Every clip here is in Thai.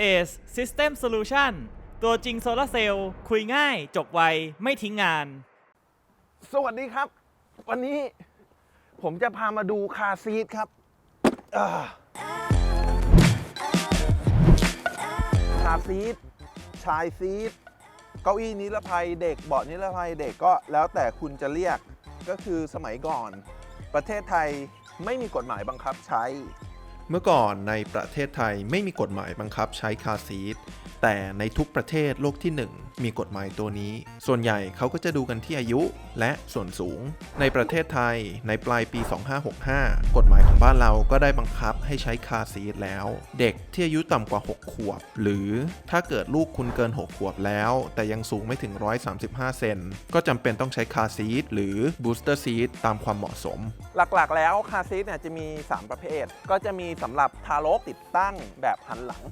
ACE System Solution ตัวจริงโซลาร์เซลล์คุยง่ายจบไว ไม่ทิ้งงาน สวัสดีครับ วันนี้ผมจะพามาดูคาซีทครับอ่าคาซีทชายซีทเก้าอี้นิรภัยเด็กเบาะนิรภัยเด็กก็แล้วแต่คุณจะเรียกก็คือสมัยก่อน ประเทศไทยไม่มีกฎหมายบังคับใช้ เมื่อก่อนในประเทศไทยไม่มีกฎหมายบังคับใช้คาซีท แต่ในทุกประเทศโลกที่ 1 มีกฎหมายตัวนี้ ส่วนใหญ่เขาก็จะดูกันที่อายุและส่วนสูง ในประเทศไทยในปลายปี 2565 กฎหมายของบ้านเราก็ได้บังคับให้ใช้คาซีทแล้ว เด็กที่อายุต่ำกว่า 6 ขวบ หรือถ้าเกิดลูกคุณเกิน 6 ขวบแล้ว แต่ยังสูงไม่ถึง 135 เซนก็จำเป็นต้องใช้คาซีทหรือบูสเตอร์ซีทตามความเหมาะสม หลักๆ แล้วคาซีทเนี่ยจะมี 3 ประเภท ก็จะมีสำหรับทารกติดตั้งแบบหันหลัง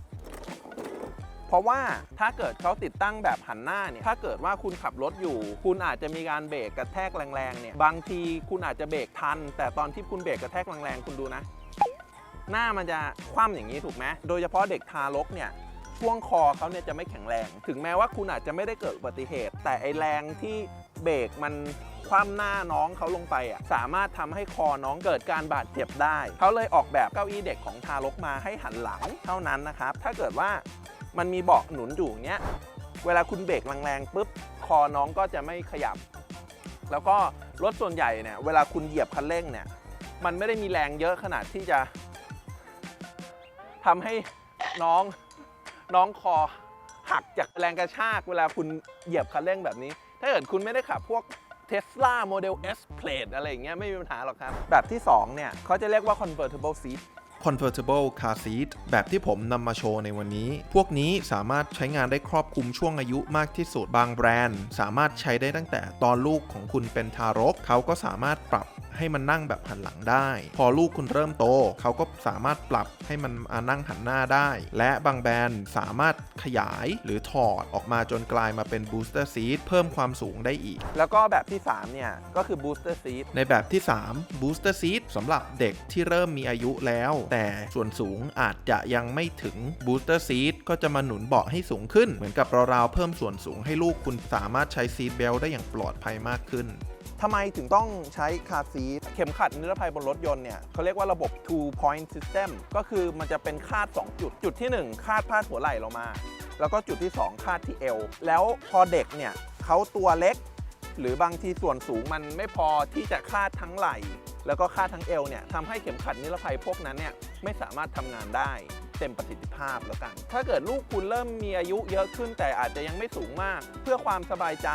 ราะว่าถ้าเกิดเขาติดตั้งแบบหันหน้าเนี่ยถ้าเกิดว่าคุณขับรถอยู่ คุณอาจจะมีการเบรกกระแทกแรงๆเนี่ยบางทีคุณอาจจะเบรกทัน แต่ตอนที่คุณเบรกกระแทกแรงๆคุณดูนะ หน้ามันจะคว่ำอย่างนี้ถูกไหมโดยเฉพาะเด็กทารกเนี่ยช่วงคอเขาเนี่ยจะไม่แข็งแรง ถึงแม้ว่าคุณอาจจะไม่ได้เกิดอุบัติเหตุ แต่ไอแรงที่เบรกมันคว่ำหน้าน้องเขาลงไปอะสามารถทำให้คอน้องเกิดการบาดเจ็บได้ เขาเลยออกแบบเก้าอี้เด็กของทารกมาให้หันหลังเท่านั้นนะครับ ถ้าเกิดว่า มันมีเบาะหนุนอยู่อย่างเงี้ย เวลาคุณเบรกแรงๆปุ๊บ คอน้องก็จะไม่ขยับ แล้วก็รถส่วนใหญ่เนี่ย เวลาคุณเหยียบคันเร่งเนี่ย มันไม่ได้มีแรงเยอะขนาดที่จะทำให้น้องน้องคอหักจากแรงกระชาก เวลาคุณเหยียบคันเร่งแบบนี้ ถ้าเกิดคุณไม่ได้ขับพวก Tesla Model S Plate อะไรอย่างเงี้ยไม่มีปัญหาหรอกครับ แบบที่ 2 เนี่ยเขาจะเรียกว่า convertible seat Convertible Car Seat แบบที่ผมนำมาโชว์ในวันนี้ พวกนี้สามารถใช้งานได้ครอบคลุมช่วงอายุมากที่สุด บางแบรนด์ สามารถใช้ได้ตั้งแต่ตอนลูกของคุณเป็นทารก เขาก็สามารถปรับ ให้มันนั่งแบบหันหลังได้ พอลูกคุณเริ่มโต เขาก็สามารถปรับให้มันมานั่งหันหน้าได้ และบางแบรนด์สามารถขยายหรือถอดออกมาจนกลายมาเป็น Booster Seat เพิ่มความสูงได้อีก แล้วก็แบบที่ 3 เนี่ย ก็คือ booster seat ในแบบที่ 3 Booster Seat สำหรับเด็กที่เริ่มมีอายุแล้ว แต่ส่วนสูงอาจจะยังไม่ถึง Booster Seat ก็จะมาหนุนเบาะให้สูงขึ้น เหมือนกับราวๆเพิ่มส่วนสูงให้ลูกคุณสามารถใช้ซีทเบลได้อย่างปลอดภัยมากขึ้น ทำไมถึงต้องใช้คาซีทเข็มขัดนิรภัยบนรถยนต์เนี่ยเขาเรียกว่าระบบ two point system ก็คือมันจะเป็นคาด 2 จุด จุดที่ 1 คาดพาดหัวไหล่เรามา แล้วก็จุดที่ 2 คาดที่เอว แล้วพอเด็กเนี่ยเขาตัวเล็ก หรือบางทีส่วนสูงมันไม่พอที่จะคาดทั้งไหล่ แล้วก็คาดทั้งเอวเนี่ยทำให้เข็มขัดนิรภัยพวกนั้นเนี่ยไม่สามารถทำงานได้เต็มประสิทธิภาพแล้วกัน ถ้าเกิดลูกคุณเริ่มมีอายุเยอะขึ้นแต่อาจจะยังไม่สูงมาก เพื่อความสบายใจ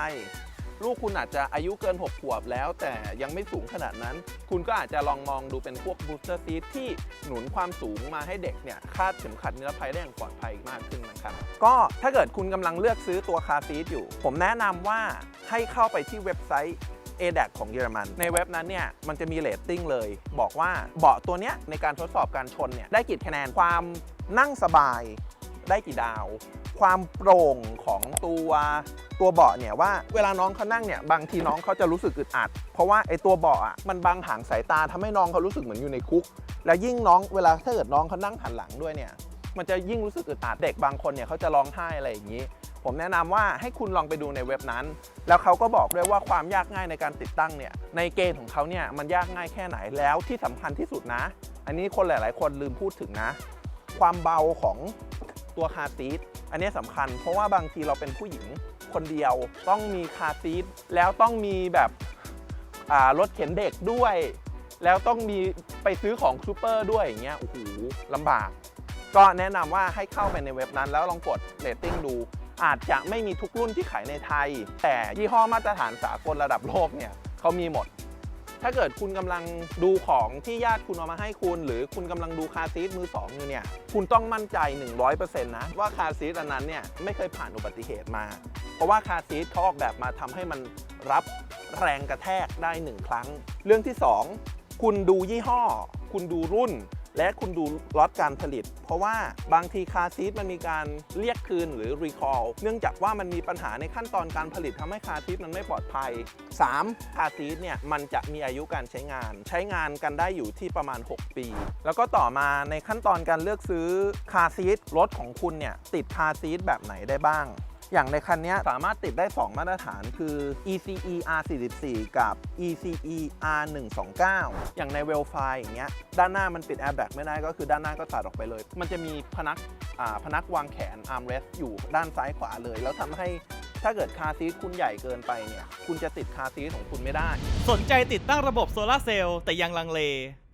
ลูกคุณอาจจะอายุเกิน 6 ขวบแล้ว แต่ยังไม่สูงขนาดนั้น คุณก็อาจจะลองมองดูเป็นพวก booster seat ที่หนุนความสูงมาให้เด็กเนี่ยคาดเข็มขัดนิรภัยได้อย่างปลอดภัยมากขึ้นนะครับ ก็ถ้าเกิดคุณกำลังเลือกซื้อตัวคาร์ซีทอยู่ ผมแนะนำว่าให้เข้าไปที่เว็บไซต์ ADAC ของเยอรมัน ในเว็บนั้นเนี่ยมันจะมีเรตติ้งเลย บอกว่าเบาะตัวเนี้ยในการทดสอบการชนเนี่ยได้กี่คะแนนความนั่งสบาย ได้กี่ดาว ความโปร่งของตัวตัวเบาะเนี่ยว่าเวลาน้องเขานั่งเนี่ยบางทีน้องเขาจะรู้สึกอึดอัด เพราะว่าไอ้ตัวเบาะอะมันบังหางสายตาทำให้น้องเขารู้สึกเหมือนอยู่ในคุก แล้วยิ่งน้องเวลาถ้าเกิดน้องเขานั่งหันหลังด้วยเนี่ยมันจะยิ่งรู้สึกอึดอัดเด็กบางคนเนี่ยเขาจะร้องไห้อะไรอย่างนี้ ผมแนะนำว่าให้คุณลองไปดูในเว็บนั้น แล้วเขาก็บอกด้วยว่าความยากง่ายในการติดตั้งเนี่ยในเกณฑ์ของเขาเนี่ยมันยากง่ายแค่ไหนแล้วที่สำคัญที่สุดนะ อันนี้คนหลาย ๆ คนลืมพูดถึงนะ ความเบาของ ตัวคาซีทอันนี้สำคัญ เพราะว่าบางทีเราเป็นผู้หญิงคนเดียว ต้องมีคาซีทแล้วต้องมีแบบรถเข็นเด็กด้วย แล้วต้องมีไปซื้อของซูเปอร์ด้วยอย่างเงี้ยโอ้โหลำบาก ก็แนะนำว่าให้เข้าไปในเว็บนั้นแล้วลองกดเรตติ้งดูอาจจะไม่มีทุกรุ่นที่ขายในไทย แต่ยี่ห้อมาตรฐานสากลระดับโลกเนี่ยเขามีหมด ถ้าเกิดคุณกำลังดูของที่ญาติคุณเอามาให้คุณ หรือคุณกำลังดูคาซีทมือสองอยู่เนี่ยคุณต้องมั่นใจ 100%นะว่าคาซีทอันนั้นเนี่ยไม่เคยผ่านอุบัติเหตุมา เพราะว่าคาซีทเขาออกแบบมาทำให้มันรับแรงกระแทกได้หนึ่งครั้ง เรื่องที่ 2 คุณดูยี่ห้อ คุณดูรุ่น และคุณดูล็อตการผลิต เพราะว่าบางทีคาซีทมันมีการเรียกคืนหรือ recall เนื่องจากว่ามันมีปัญหาในขั้นตอนการผลิตทำให้คาซีทมันไม่ปลอดภัย 3. คาซีทเนี่ยมันจะมีอายุการใช้งาน ใช้งานกันได้อยู่ที่ประมาณ 6 ปี แล้วก็ต่อมาในขั้นตอนการเลือกซื้อคาซีทรถของคุณเนี่ยติดคาซีทแบบไหนได้บ้าง อย่างในคันนี้สามารถติดได้ 2 มาตรฐานคือ ECE R44 กับ ECE R129 อย่างในเวลไฟอย่างเงี้ยด้านหน้ามันปิดแอร์แบ็กไม่ได้ก็คือด้านหน้าก็ตัดออกไปเลย มันจะมีพนักพนักวางแขน arm rest อยู่ด้านซ้ายขวาเลย แล้วทำให้ถ้าเกิดคาซีทคุณใหญ่เกินไปเนี่ย คุณจะติดคาซีทของคุณไม่ได้ สนใจติดตั้งระบบโซลาร์เซลล์แต่ยังลังเล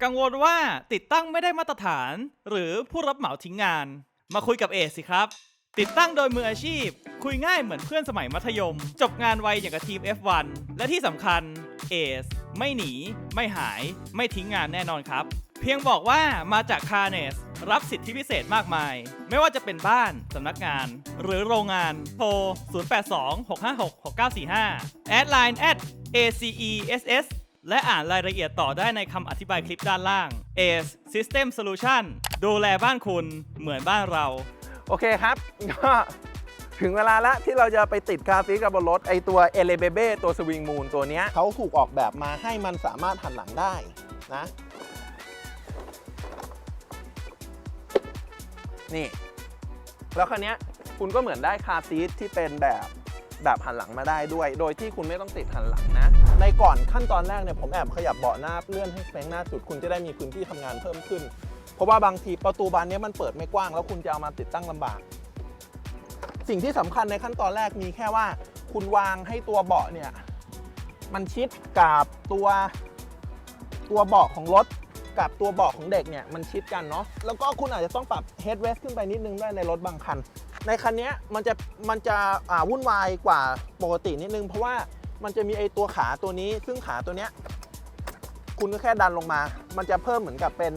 กังวลว่าติดตั้งไม่ได้มาตรฐาน หรือผู้รับเหมาทิ้งงาน มาคุยกับเอสิครับ ติดตั้งโดยมืออาชีพ คุยง่ายเหมือนเพื่อนสมัยมัธยม จบงานไวอย่างกับทีม F1 และที่สำคัญเอสไม่หนี ไม่หาย ไม่ทิ้งงานแน่นอนครับ เพียงบอกว่ามาจากคาเนสรับสิทธิพิเศษมากมาย ไม่ว่าจะเป็นบ้าน สำนักงาน หรือโรงงาน โทร 0826566945 แอดไลน์ at ACESS และอ่านรายละเอียดต่อได้ในคำอธิบายคลิปด้านล่าง ACE System Solution ดูแลบ้านคุณเหมือนบ้านเรา โอเคครับก็ถึงเวลาละที่เราจะไปติดคาซีกับบนรถไอตัวเอเลเบเบตัวสวิงมูนตัวเนี้ยเขาถูกออกแบบมาให้มันสามารถหันหลังได้นะ นี่ แล้วคันนี้คุณก็เหมือนได้คาซีทที่เป็นแบบแบบหันหลังมาได้ด้วย โดยที่คุณไม่ต้องติดหันหลังนะ ในก่อนขั้นตอนแรกเนี่ยผมแอบขยับเบาะหน้าเลื่อนให้แฝงหน้าสุดคุณจะได้มีพื้นที่ทำงานเพิ่มขึ้น เพราะว่าบางทีประตูบานนี้มันเปิดไม่กว้าง แล้วคุณจะเอามาติดตั้งลำบาก สิ่งที่สำคัญในขั้นตอนแรกมีแค่ว่า คุณวางให้ตัวเบาะเนี่ยมันชิดกับตัวตัวเบาะของรถกับตัวเบาะของเด็กเนี่ยมันชิดกันเนาะแล้วก็คุณอาจจะต้องปรับ headrest ขึ้นไปนิดนึงได้ในรถบางคัน ในคันนี้มันจะมันจะวุ่นวายกว่าปกตินิดนึง เพราะว่ามันจะมีไอตัวขาตัวนี้ ซึ่งขาตัวเนี้ยคุณก็แค่ดันลงมา มันจะเพิ่มเหมือนกับเป็น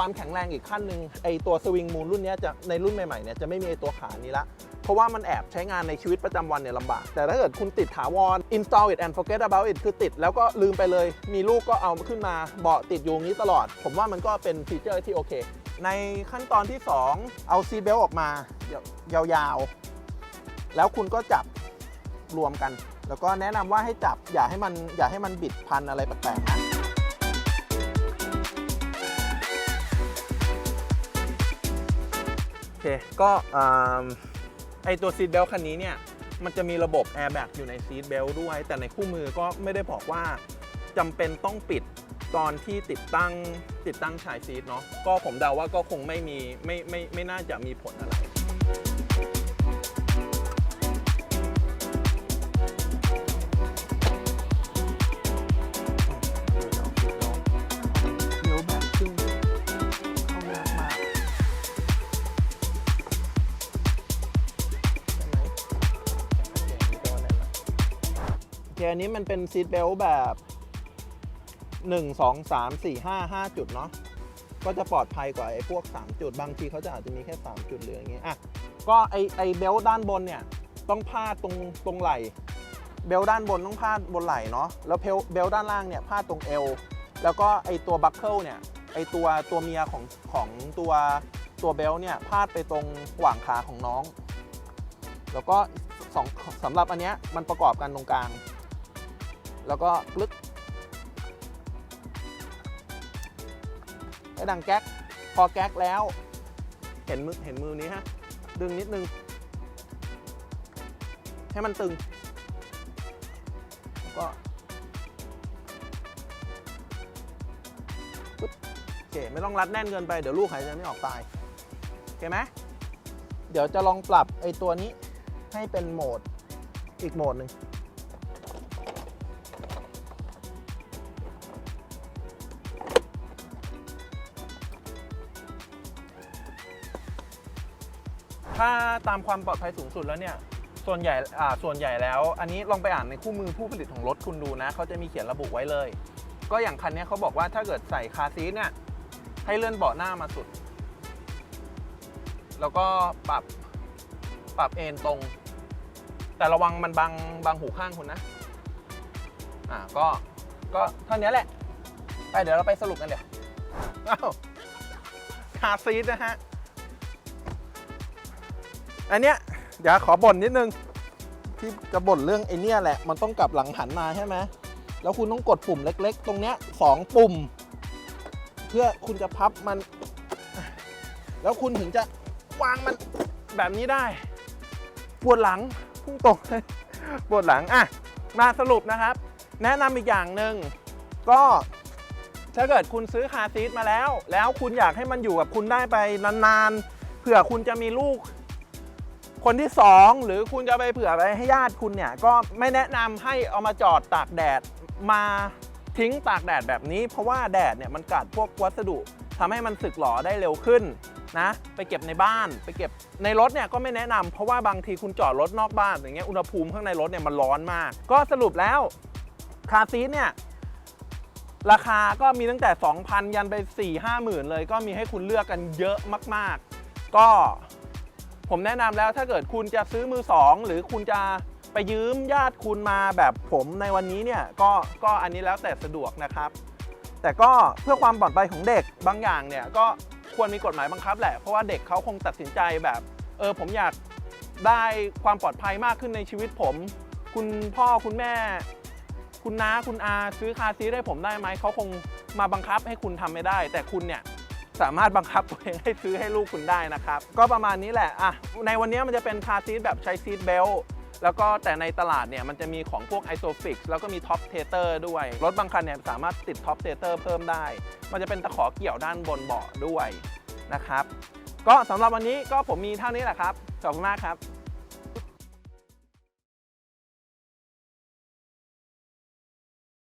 ความแข็งแรงอีกขั้นหนึ่งไอตัวสวิงมูลรุ่นนี้จะในรุ่นใหม่ๆเนี่ยจะไม่มีไอตัวขานี้ละ เพราะว่ามันแอบใช้งานในชีวิตประจำวันเนี่ยลำบาก แต่ถ้าเกิดคุณติดถาวร install it and forget about it คือติดแล้วก็ลืมไปเลย มีลูกก็เอาขึ้นมาเบาะติดอยู่งนี้ตลอด ผมว่ามันก็เป็นฟีเจอร์ที่โอเค ในขั้นตอนที่ 2 เอาซีเบลออกมายาวๆ แล้วคุณก็จับรวมกัน แล้วก็แนะนำว่าให้จับอย่าให้มันอย่าให้มันบิดพันอะไรแปลกๆ เค ก็ไอตัวซีทเบลคันนี้เนี่ย มันจะมีระบบแอร์แบ็กอยู่ในซีทเบลด้วย แต่ในคู่มือก็ไม่ได้บอกว่าจำเป็นต้องปิดตอนที่ติดตั้งติดตั้งชายซีทเนาะ ก็ผมเดาว่าก็คงไม่มีไม่ไม่ไม่น่าจะมีผลอะไร คอันนี้มันเป็นซีทเบลต์แบบ 1 2 3 4 5 5 จุดเนาะก็จะปลอดภัยกว่าไอ้พวก 3 จุด บางทีเขาจะอาจจะมีแค่ 3 จุดหรืออย่างเงี้ยอะก็ไอไอเบลต์ด้านบนเนี่ยต้องพาดตรงตรงไหล่เบลต์ด้านบนต้องพาดบนไหล่เนาะแล้วเพลเบลต์ด้านล่างเนี่ยพาดตรงเอวแล้วก็ไอตัวบัคเกิลเนี่ยไอตัวตัวเมียของของตัวตัวเบลต์เนี่ยพาดไปตรงหว่างขาของน้อง แล้วก็สองสำหรับอันเนี้ยมันประกอบกันตรงกลาง แล้วก็กลึกให้ดังแก๊ก พอแก๊กแล้ว เห็นมือเห็นมือนี้ฮะ ดึงนิดนึง ให้มันตึง แล้วก็โอเค ไม่ต้องรัดแน่นเกินไป เดี๋ยวลูกหายใจไม่ออกตาย โอเคไหมเดี๋ยวจะลองปรับไอ้ตัวนี้ให้เป็นโหมดอีกโหมดหนึ่ง ถ้าตามความปลอดภัยสูงสุดแล้วเนี่ยส่วนใหญ่อ่าส่วนใหญ่แล้ว อันนี้ลองไปอ่านในคู่มือผู้ผลิตของรถคุณดูนะเขาจะมีเขียนระบุไว้เลย ก็อย่างคันนี้เขาบอกว่าถ้าเกิดใส่คาซีทเนี่ยให้เลื่อนเบาะหน้ามาสุด แล้วก็ปรับปรับเอนตรง แต่ระวังมันบังบังหูข้างคุณนะ อ่าก็ก็เท่านี้แหละ ไปเดี๋ยวเราไปสรุปกันเดี๋ยวอ้าวคาซีทนะฮะ อันเนี้ยเดี๋ยวขอบ่นนิดนึง ที่จะบ่นเรื่องไอเนี้ยแหละ มันต้องกลับหลังหันมาใช่ไหมแล้วคุณต้องกดปุ่มเล็ก ๆ ตรงเนี้ยสองปุ่ม เพื่อคุณจะพับมัน แล้วคุณถึงจะวางมันแบบนี้ได้ ปวดหลังพุ่งตรงเลยปวดหลังอะมาสรุปนะครับ แนะนำอีกอย่างหนึ่งก็ถ้าเกิดคุณซื้อคาซีทมาแล้ว แล้วคุณอยากให้มันอยู่กับคุณได้ไปนานๆเผื่อคุณจะมีลูก คนที่สองหรือคุณจะไปเผื่อไปให้ญาติคุณเนี่ยก็ไม่แนะนำให้เอามาจอดตากแดดมาทิ้งตากแดดแบบนี้ เพราะว่าแดดเนี่ยมันกัดพวกวัสดุทำให้มันสึกหรอได้เร็วขึ้นนะ ไปเก็บในบ้าน ไปเก็บในรถเนี่ยก็ไม่แนะนำเพราะว่าบางทีคุณจอดรถนอกบ้านอย่างเงี้ยอุณหภูมิข้างในรถเนี่ยมันร้อนมาก ก็สรุปแล้วคาร์ซีทเนี่ยราคาก็มีตั้งแต่ 2,000 ยันไป 4 5หมื่นเลย ก็มีให้คุณเลือกกันเยอะมาก ๆ ก็ ผมแนะนำแล้วถ้าเกิดคุณจะซื้อมือสองหรือคุณจะไปยืมญาติคุณมาแบบผมในวันนี้เนี่ยก็ก็อันนี้แล้วแต่สะดวกนะครับ แต่ก็เพื่อความปลอดภัยของเด็กบางอย่างเนี่ยก็ควรมีกฎหมายบังคับแหละเพราะว่าเด็กเขาคงตัดสินใจแบบเออผมอยากได้ความปลอดภัยมากขึ้นในชีวิตผม คุณพ่อคุณแม่ คุณน้าคุณอาซื้อคาซีทให้ผมได้ไหมเขาคงมาบังคับให้คุณทำไม่ได้ แต่คุณเนี่ย สามารถบังคับตัวเองให้ซื้อให้ลูกคุณได้นะครับ ก็ประมาณนี้แหละอะในวันนี้มันจะเป็นคาซีทแบบใช้ซีทเบลต์แล้วก็แต่ในตลาดเนี่ยมันจะมีของพวก Isofix แล้วก็มีท็อปเทเตอร์ด้วย รถบางคันเนี่ยสามารถติดท็อปเทเตอร์เพิ่มได้ มันจะเป็นตะขอเกี่ยวด้านบนเบาะด้วยนะครับ ก็สำหรับวันนี้ก็ผมมีเท่านี้แหละครับ ขอบคุณมากครับ